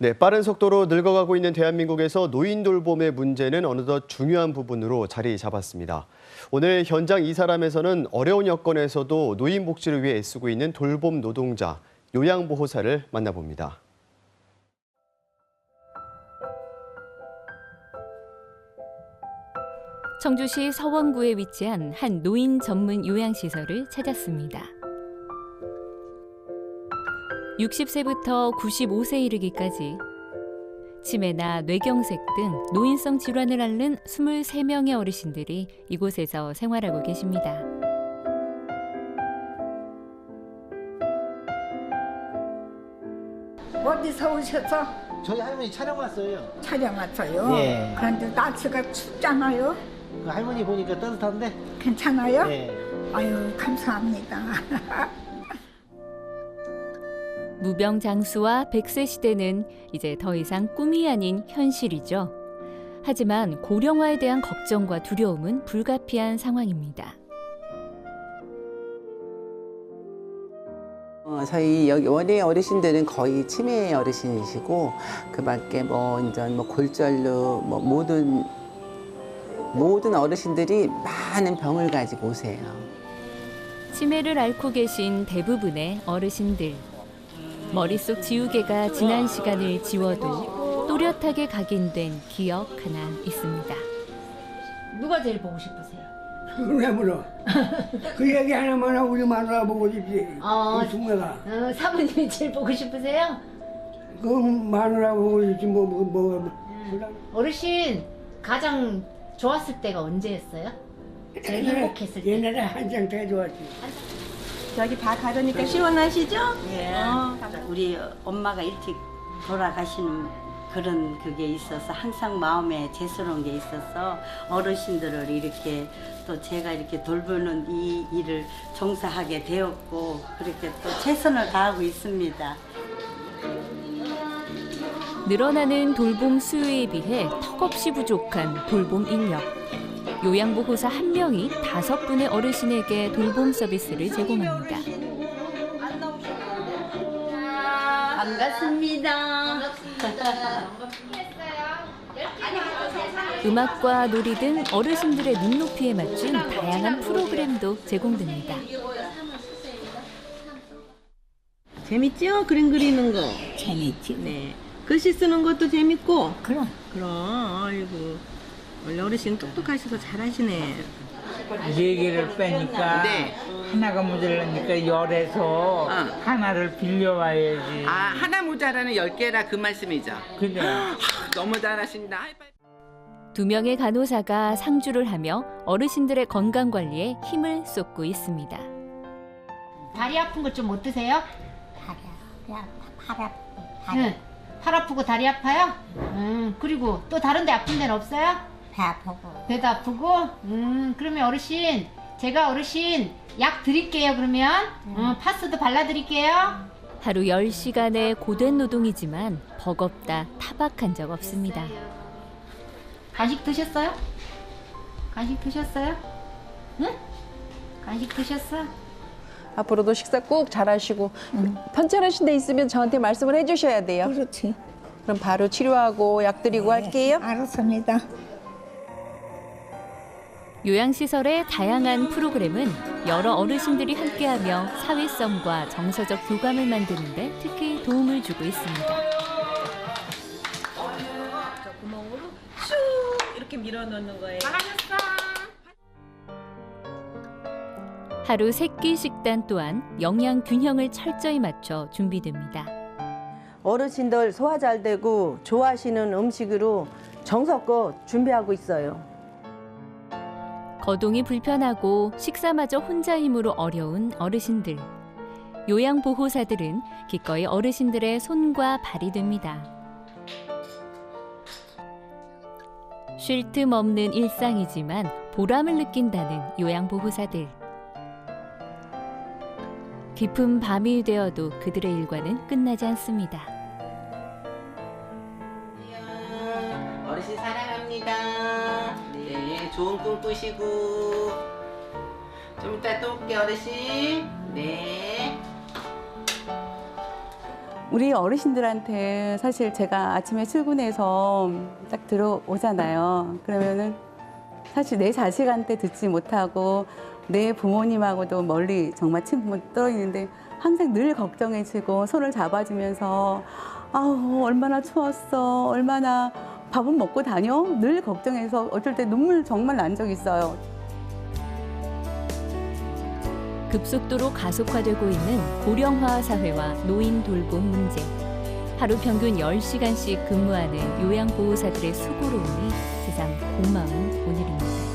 네, 빠른 속도로 늙어가고 있는 대한민국에서 노인 돌봄의 문제는 어느덧 중요한 부분으로 자리 잡았습니다. 오늘 현장 이 사람에서는 어려운 여건에서도 노인 복지를 위해 애쓰고 있는 돌봄 노동자, 요양보호사를 만나봅니다. 청주시 서원구에 위치한 한 노인 전문 요양시설을 찾았습니다. 60세부터 95세 이르기까지 치매나 뇌경색 등 노인성 질환을 앓는 23명의 어르신들이 이곳에서 생활하고 계십니다. 어디서 오셔서 저희 할머니 촬영 왔어요. 촬영 왔어요? 예. 그런데 날씨가 춥잖아요. 그 할머니 보니까 따뜻한데. 괜찮아요? 예. 아유 감사합니다. 무병장수와 백세 시대는 이제 더 이상 꿈이 아닌 현실이죠. 하지만 고령화에 대한 걱정과 두려움은 불가피한 상황입니다. 어, 저희 여기 원예 어르신들은 거의 치매 어르신이시고 그 밖에 뭐 이제 뭐 골절로 뭐 모든 모든 어르신들이 많은 병을 가지고 오세요. 치매를 앓고 계신 대부분의 어르신들. 머릿속 지우개가 지난 시간을 지워도 또렷하게 각인된 기억 하나 있습니다. 누가 제일 보고 싶으세요? 왜 물어? 그 얘기 하나만 하고 우리 마누라 보고 싶지. 어. 그 숙매가. 어, 사모님이 제일 보고 싶으세요? 그 마누라 보고 싶지 뭐, 뭐, 뭐. 뭐. 어르신 가장 좋았을 때가 언제였어요? 제일 행복했을 때. 옛날에 한창 더 좋았지. 여기 다 가르니까 시원하시죠? 예. 우리 엄마가 일찍 돌아가시는 그런 그게 있어서 항상 마음에 죄스러운 게 있어서 어르신들을 이렇게 또 제가 이렇게 돌보는 이 일을 종사하게 되었고 그렇게 또 최선을 다하고 있습니다. 늘어나는 돌봄 수요에 비해 턱없이 부족한 돌봄 인력. 요양보호사 한 명이 다섯 분의 어르신에게 돌봄 서비스를 제공합니다. 반갑습니다. 음악과 놀이 등 어르신들의 눈높이에 맞춘 다양한 프로그램도 제공됩니다. 재밌죠? 그림 그리는 거. 재밌지. 네. 글씨 쓰는 것도 재밌고. 그럼 그럼, 아이고. 원래 어르신 똑똑하셔서 잘하시네. 네 개를 빼니까 네. 하나가 모자라니까 열에서 하나를 빌려와야지. 아 하나 모자라는 열 개라 그 말씀이죠. 그래. 너무 잘하신다. 두 명의 간호사가 상주를 하며 어르신들의 건강 관리에 힘을 쏟고 있습니다. 다리 아픈 거좀 어떠세요? 팔 아파. 응. 팔 아프고 다리 아파요? 음, 그리고 또 다른 데 아픈 데는 없어요? 배 아프고. 배도 아프고? 음, 그러면 어르신, 제가 어르신 약 드릴게요, 그러면. 음, 파스도 발라드릴게요. 하루 10시간의 고된 노동이지만 버겁다 타박한 적 없습니다. 간식 드셨어요? 간식 드셨어요? 응? 간식 드셨어? 앞으로도 식사 꼭 잘하시고 편찮으신 데 있으면 저한테 말씀을 해주셔야 돼요. 그렇지. 그럼 바로 치료하고 약 드리고 할게요. 알았습니다. 요양시설의 다양한 프로그램은 여러 어르신들이 함께하며 사회성과 정서적 교감을 만드는 데 특히 도움을 주고 있습니다. 구멍으로 슉 이렇게 밀어 넣는 거예요. 하루 세끼 식단 또한 영양 균형을 철저히 맞춰 준비됩니다. 어르신들 소화 잘 되고 좋아하시는 음식으로 정성껏 준비하고 있어요. 거동이 불편하고 식사마저 혼자 힘으로 어려운 어르신들. 요양보호사들은 기꺼이 어르신들의 손과 발이 됩니다. 쉴 틈 없는 일상이지만 보람을 느낀다는 요양보호사들. 깊은 밤이 되어도 그들의 일과는 끝나지 않습니다. 좋은 꿈 꾸시고 좀 이따 또 올게 어르신. 네. 우리 어르신들한테 사실 제가 아침에 출근해서 딱 들어오잖아요. 그러면은 사실 내 자식한테 듣지 못하고 내 부모님하고도 멀리 정말 친분 떨어지는데 항상 늘 걱정해주고 손을 잡아주면서 아우 얼마나 추웠어 얼마나 밥은 먹고 다녀 늘 걱정해서 어쩔 때 눈물 정말 난 적 있어요. 급속도로 가속화되고 있는 고령화 사회와 노인 돌봄 문제. 하루 평균 10시간씩 근무하는 요양보호사들의 수고로움이 세상 고마운 오늘입니다.